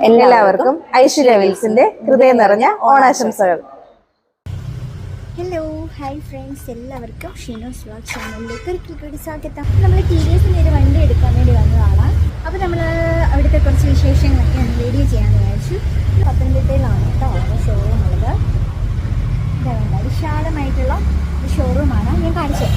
എല്ലാവർക്കും ഐശ്വര്യ വിൽസിന്റെ ഹൃദയം നിറഞ്ഞ ഓണാശംസകൾ. ഹലോ ഹായ് ഫ്രണ്ട്സ് എല്ലാവർക്കും ഷിനോസ് വ്ലോഗ് ചാനലിലേക്ക് ഒരിക്കൽ കൂടി സ്വാഗതം. നമ്മൾ ടി വി എസിന്റെ ഒരു വണ്ടി എടുക്കാൻ വേണ്ടി വന്നതാണ്. അപ്പോൾ നമ്മൾ അവിടുത്തെ കുറച്ച് വിശേഷങ്ങളൊക്കെ ഒന്ന് വീഡിയോ ചെയ്യാമെന്ന് വിചാരിച്ചു. പത്തനംതിട്ടയിലാണ് കേട്ടോ അവിടെ ഷോറൂം ഉള്ളത്. വേണ്ട വിശാലമായിട്ടുള്ള ഷോറൂമാണ് ഞാൻ കാണിച്ചു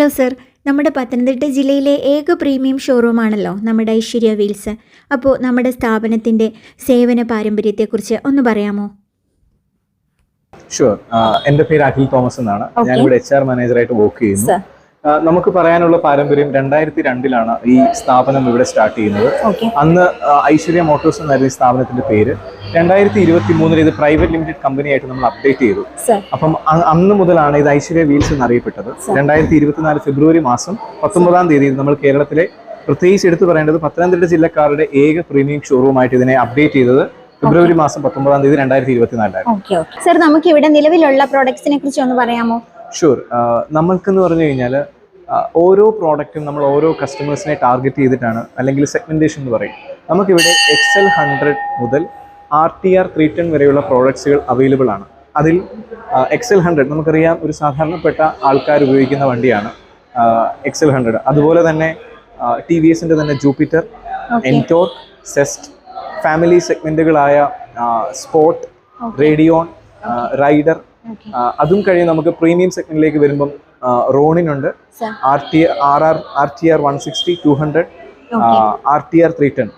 ഹലോ സർ. നമ്മുടെ പത്തനംതിട്ട ജില്ലയിലെ ഏക പ്രീമിയം ഷോറൂമാണല്ലോ നമ്മുടെ ഐശ്വര്യ വീൽസ്. അപ്പോൾ നമ്മുടെ സ്ഥാപനത്തിന്റെ സേവന പാരമ്പര്യത്തെക്കുറിച്ച് ഒന്ന് പറയാമോ? ഷുവർ എന്റെ പേര് അഖിൽ തോമസ് എന്നാണ്. ഞാൻ ഇവിടെ എച്ച് ആർ മാനേജറായിട്ട് വർക്ക് ചെയ്യുന്നു. നമുക്ക് പറയാനുള്ള പാരമ്പര്യം രണ്ടായിരത്തി രണ്ടിലാണ് ഈ സ്ഥാപനം ഇവിടെ സ്റ്റാർട്ട് ചെയ്യുന്നത്. അന്ന് ഐശ്വര്യ മോട്ടോഴ്സ് എന്നായിരുന്നു ഈ സ്ഥാപനത്തിന്റെ പേര് രണ്ടായിരത്തി ഇരുപത്തി മൂന്നിൽ ഇത് പ്രൈവറ്റ് ലിമിറ്റഡ് കമ്പനി ആയിട്ട് നമ്മൾ അപ്ഡേറ്റ് ചെയ്തു. അപ്പം അന്ന് മുതലാണ് ഇത് ഐശ്വര്യ വീൽസ് എന്നറിയപ്പെട്ടത്. രണ്ടായിരത്തി ഇരുപത്തിനാല് ഫെബ്രുവരി മാസം പത്തൊമ്പതാം തീയതി നമ്മൾ കേരളത്തിലെ പ്രത്യേകിച്ച് എടുത്തു പറയേണ്ടത് പത്തനംതിട്ട ജില്ലക്കാരുടെ ഏക പ്രീമിയം ഷോറൂം ആയിട്ട് ഇതിനെ അപ്ഡേറ്റ് ചെയ്തത് ഫെബ്രുവരി മാസം പത്തൊമ്പതാം തീയതി രണ്ടായിരത്തി ഓക്കെ സർ നമുക്ക് ഇവിടെ നിലവിലുള്ള പ്രോഡക്ട്സിനെ കുറിച്ച് ഒന്ന് പറയാമോ? ഷുവർ നമ്മൾക്കെന്ന് പറഞ്ഞു കഴിഞ്ഞാൽ ഓരോ പ്രോഡക്റ്റും നമ്മൾ ഓരോ കസ്റ്റമേഴ്സിനെ ടാർഗറ്റ് ചെയ്തിട്ടാണ് അല്ലെങ്കിൽ സെഗ്മെന്റേഷൻ എന്ന് പറയും. നമുക്കിവിടെ എക്സ് എൽ ഹൺഡ്രഡ് മുതൽ R T R three ten വരെയുള്ള പ്രോഡക്ട്സുകൾ അവൈലബിൾ ആണ്. അതിൽ എക്സ് എൽ ഹൺഡ്രഡ് നമുക്കറിയാം ഒരു സാധാരണപ്പെട്ട ആൾക്കാർ ഉപയോഗിക്കുന്ന വണ്ടിയാണ് എക്സ് എൽ ഹൺഡ്രഡ് അതുപോലെ തന്നെ ടി വി എസിന്റെ തന്നെ ജൂപ്പിറ്റർ എന്റോർ സെസ്റ്റ് ഫാമിലി സെഗ്മെന്റുകളായ സ്പോട്ട് റേഡിയോൺ റൈഡർ അതും കഴിഞ്ഞ് നമുക്ക് പ്രീമിയം സെഗ്മെന്റിലേക്ക് വരുമ്പം റോണിനുണ്ട് ഉണ്ട്. R T R R R T R one sixty two hundred R T R three ten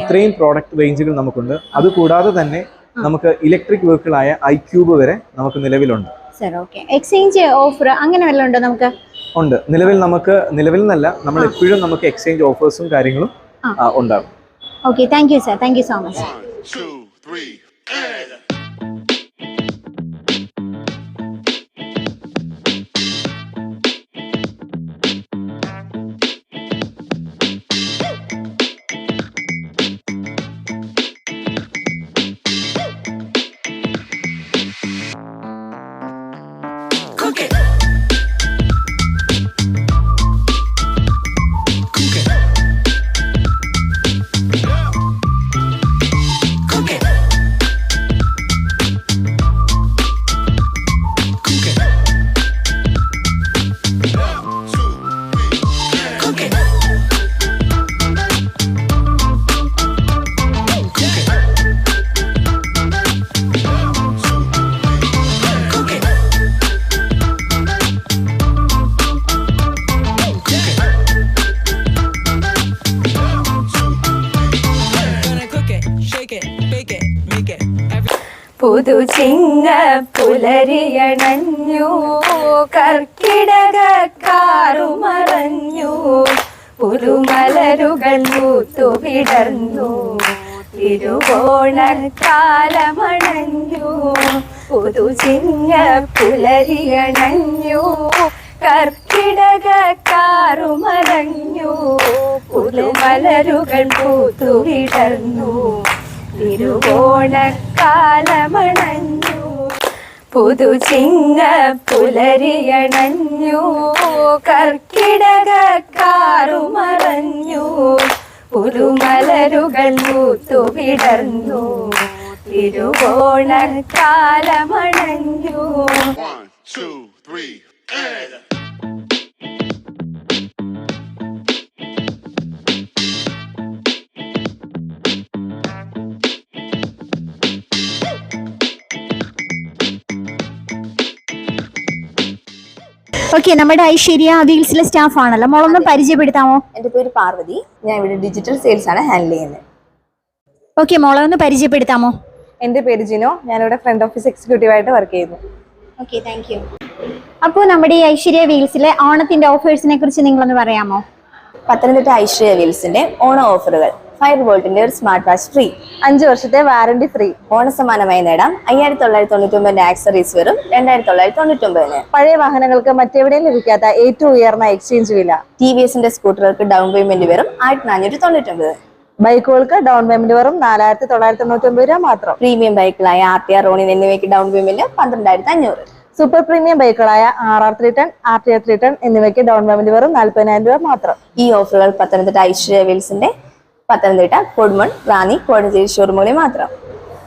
ഇത്രയും പ്രോഡക്റ്റ് റേഞ്ചുകൾ നമുക്കുണ്ട്. അതുകൂടാതെ തന്നെ നമുക്ക് ഇലക്ട്രിക് വെഹിക്കിളായ ഐ ക്യൂബ് വരെ നമുക്ക് നിലവിലുണ്ട്. സർ ഓക്കെ എക്സ്ചേഞ്ച് ഓഫർ അങ്ങനെ വല്ലതും ഉണ്ടോ നമുക്ക്? ഉണ്ട്. നിലവിൽ നമുക്ക് നിലവിൽ നിന്നല്ല നമ്മൾ എപ്പോഴും നമുക്ക് എക്സ്ചേഞ്ച് ഓഫേഴ്സും കാര്യങ്ങളും ഉണ്ടാകും. Okay thank you sir thank you so much two, ചിങ്ങ പുലരിയണഞ്ഞു കർക്കിടകക്കാറുമറഞ്ഞു പുതുമലരുകൾ പൂത്തു വിടർന്നു പുതു ചിങ്ങ പുലരിയണഞ്ഞു കർക്കിടകക്കാറുമറഞ്ഞു പുതുമലരുകൾ പൂത്തു വിടർന്നു പുതു ചിങ്ങ പുലരിയണഞ്ഞു. കർക്കിടകക്കാറുമറഞ്ഞു. പുതുമലരുകൾ പൂത്തു വിടർന്നു തിരുവോണക്കാലമണഞ്ഞു. One, two, three, and. Okay നമ്മുടെ ഐശ്വര്യ വീൽസിലെ സ്റ്റാഫ് ആണല്ലോ. മോളൊന്ന് പരിചയപ്പെടുത്താമോ? എന്റെ പേര് പാർവതി. ഞാൻ ഇവിടെ ഡിജിറ്റൽ സെയിൽസ് ആണ് ഹാൻഡിൽ ചെയ്യുന്നത് ഓക്കെ മോളെ ഒന്ന് പരിചയപ്പെടുത്താമോ? എന്റെ പേര് ജിനോ. ഞാനിവിടെ ഫ്രണ്ട് ഓഫീസ് എക്സിക്യൂട്ടീവ് ആയിട്ട് വർക്ക് ചെയ്യുന്നു. ഓക്കെ താങ്ക് യു അപ്പോൾ നമ്മുടെ ഈ ഐശ്വര്യ വീൽസിലെ ഓണത്തിന്റെ ഓഫേഴ്സിനെ കുറിച്ച് നിങ്ങളൊന്ന് പറയാമോ? പത്തനംതിട്ട ഐശ്വര്യ വീൽസിന്റെ ഓണ ഓഫറുകൾ ഫയർ വോൾട്ടിന്റെ ഒരു സ്മാർട്ട് വാച്ച് ഫ്രീ അഞ്ച് വർഷത്തെ വാറന്റി ഫ്രീ ഓണസമാനമായി നേടാം. അയ്യായിരത്തി തൊള്ളായിരത്തി തൊണ്ണൂറ്റി ഒമ്പതിന്റെ ആക്സറീസ് വരും. രണ്ടായിരത്തി തൊള്ളായിരത്തി തൊണ്ണൂറ്റി ഒമ്പതിന് പഴയ വാഹനങ്ങൾക്ക് മറ്റെവിടെയും ലഭിക്കാത്ത ഏറ്റവും ഉയർന്ന എക്സ്ചേഞ്ച് വില. ടി വി എസിന്റെ സ്കൂട്ടറുകൾക്ക് ഡൗൺ പേയ്മെന്റ് വരും ആയിരത്തി നാനൂറ്റി തൊണ്ണൂറ്റി ഒമ്പത് ബൈക്കുകൾക്ക് ഡൗൺ പേയ്മെന്റ് വെറും നാലായിരത്തി തൊള്ളായിരത്തി തൊണ്ണൂറ്റി ഒമ്പത് രൂപ മാത്രം. പ്രീമിയം ബൈക്കുകളായ ആർ ടി ആർ റോണിൻ എന്നിവയ്ക്ക് ഡൗൺ പേയ്മെന്റ് പന്ത്രണ്ടായിരത്തി അഞ്ഞൂറ് super premium ബൈക്കുകളായ R R three ten R T R three ten എന്നിവയ്ക്ക് ഡൗൺ പേയ്മെന്റ് വെറും നാൽപ്പതിനായിരം രൂപ മാത്രം. ഈ ഓഫറുകൾ പത്തനംതിട്ട ഐശ്വര്യ വീൽസിന്റെ പത്തനംതിട്ട കൊടുമൺ റാന്നി കോഴഞ്ചേരി ഷോറൂമുകളിൽ മാത്രം.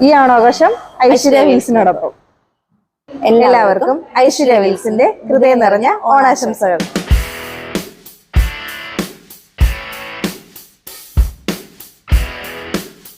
ഈ ആണാഘോഷം ഐശ്വര്യ വീൽസിനോടൊപ്പം. എല്ലാവർക്കും ഐശ്വര്യ വീൽസിന്റെ ഹൃദയം നിറഞ്ഞ ഓണാശംസകൾ.